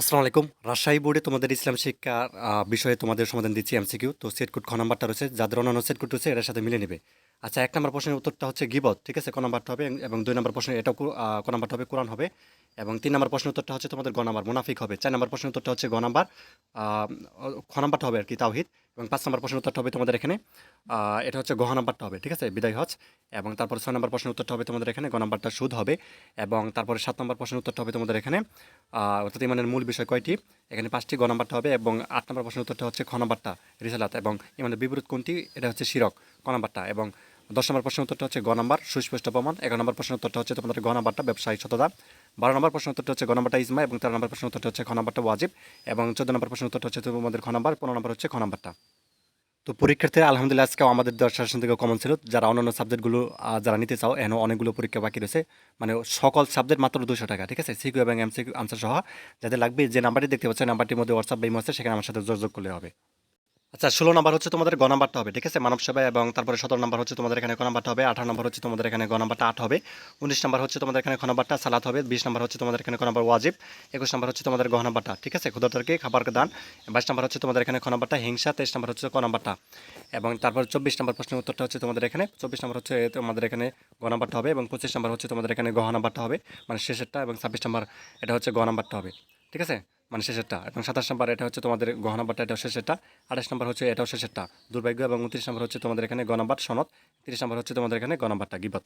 আসসালামু আলাইকুম। রাজশাহী বোর্ডে তোমাদের ইসলাম শিক্ষা বিষয়ে তোমাদের সমাধান দিচ্ছি এমসিকিউ। তো সেট কোড খ নাম্বারটা রয়েছে যাদের অন্যান্য সেট কোড রয়েছে, এটার সাথে মিলে নেবে। আচ্ছা এক নম্বর প্রশ্নের উত্তরটা হচ্ছে গিবত, ঠিক আছে? ক নাম্বারটা হবে? এবং দুই নম্বর প্রশ্ন এটাও ক নাম্বারটা হবে? কোরআন হবে। এবং তিন নম্বর প্রশ্নের উত্তরটা হচ্ছে তোমাদের গ নাম্বার, মুনাফিক হবে। চার নম্বর প্রশ্নের উত্তরটা হচ্ছে গ নাম্বার খ নাম্বারটা হবে আর কি, তাওহিদ। এবং পাঁচ নম্বর প্রশ্নের উত্তরটা হবে তোমাদের এখানে। এটা হচ্ছে গহ নাম্বারটা হবে, ঠিক আছে? বিদায় হজ। এবং তারপর ছয় নম্বর প্রশ্নের উত্তরটা হবে তোমাদের এখানে, গ নাম্বারটা সুদ হবে। এবং তারপরে সাত নম্বর প্রশ্নের উত্তরটা হবে তোমাদের এখানে। অর্থাৎ ইমানের মূল বিষয় কয়টি? এখানে পাঁচটি গ নাম্বারটা হবে এবং আট নম্বর প্রশ্নের উত্তরটা হচ্ছে খ নাম্বারটা, রিসালাত। এবং ইমানের বিপরীত কোনটি? এটা হচ্ছে শিরক, ক নাম্বারটা। এবং দশ নম্বর প্রশ্নের উত্তরটা হচ্ছে গ নাম্বার, সুস্পষ্ট প্রমাণ। এগারো নম্বর প্রশ্নের উত্তরটা হচ্ছে তোমাদের গ নাম্বারটা ব্যবসায়ী সততা। বারো নম্বর প্রশ্ন উত্তরটা হচ্ছে গ নাম্বারটা ইজমা এবং তেরো নম্বর প্রশ্ন উত্তরটা হচ্ছে খ নাম্বারটা ওয়াজিব এবং চোদ্দ নম্বর প্রশ্ন উত্তরটা হচ্ছে তোমাদের খ নাম্বার, পনেরো নম্বর হচ্ছে খ নাম্বারটা। তো পরীক্ষার্থীরা, আলহামদুলিল্লাহ আজকেও আমাদের দেওয়ার শাসন থেকে কমন ছিল। যারা অন্যান্য সাবজেক্টগুলো যারা নিতে চাও এখনও অনেকগুলো পরীক্ষা বাকি রয়েছে। মানে সকল সাবজেক্ট মাত্র দুশো টাকা, ঠিক আছে? সিকিউ এবং এমসিকিউ আনসার সহ। যাদের লাগবে যে নাম্বারটি দেখতে পাচ্ছেন নাম্বারটির মধ্যে হোয়াটসঅ্যাপ বা ইমো আছে, সেখানে আমার সাথে যোগাযোগ করলে হবে। আচ্ছা ষোলো নাম্বার হচ্ছে তোমাদের গ নাম্বারটা হবে ঠিক আছে মানব সেবা এবং তারপরে সতেরো নাম্বার হচ্ছে তোমাদের এখানে ক নাম্বারটা হবে আঠারো নাম্বার হচ্ছে তোমাদের এখানে গ নাম্বারটা আট হবে উনিশ নাম্বার হচ্ছে তোমাদের এখানে খ নাম্বারটা সালাত হবে বিশ নাম্বার হচ্ছে তোমাদের এখানে ক নাম্বার ওয়াজিব একুশ নাম্বার হচ্ছে তোমাদের গহ নাম্বারটা ঠিক আছে ক্ষুদারকে খাবার দান বাইশ নাম্বার হচ্ছে তোমাদের এখানে খ নাম্বারটা হিংসা তেইশ নাম্বার হচ্ছে ক নাম্বারটা এবং তারপর চব্বিশ নাম্বার প্রশ্নের উত্তরটা হচ্ছে তোমাদের এখানে চব্বিশ নাম্বার হচ্ছে তোমাদের এখানে গ নাম্বারটা হবে এবং পঁচিশ নাম্বার হচ্ছে তোমাদের এখানে গহ নাম্বারটা হবে মানে শেষেরটা এবং ছাব্বিশ নাম্বার এটা হচ্ছে গ নাম্বারটা হবে ঠিক আছে মানে শেষেরটা। এবং সাতাশ নম্বর, এটা হচ্ছে তোমাদের গহ নাম্বারটা, এটাও শেষেরটা। আঠাশ নাম্বার হচ্ছে, এটাও শেষেরটা। দুর্ভাগ্য এবং উনত্রিশ নম্বর হচ্ছে তোমাদের এখানে গ নাম্বার সনদ। তিরিশ নাম্বার হচ্ছে তোমাদের এখানে গ নাম্বারটা, গিবত।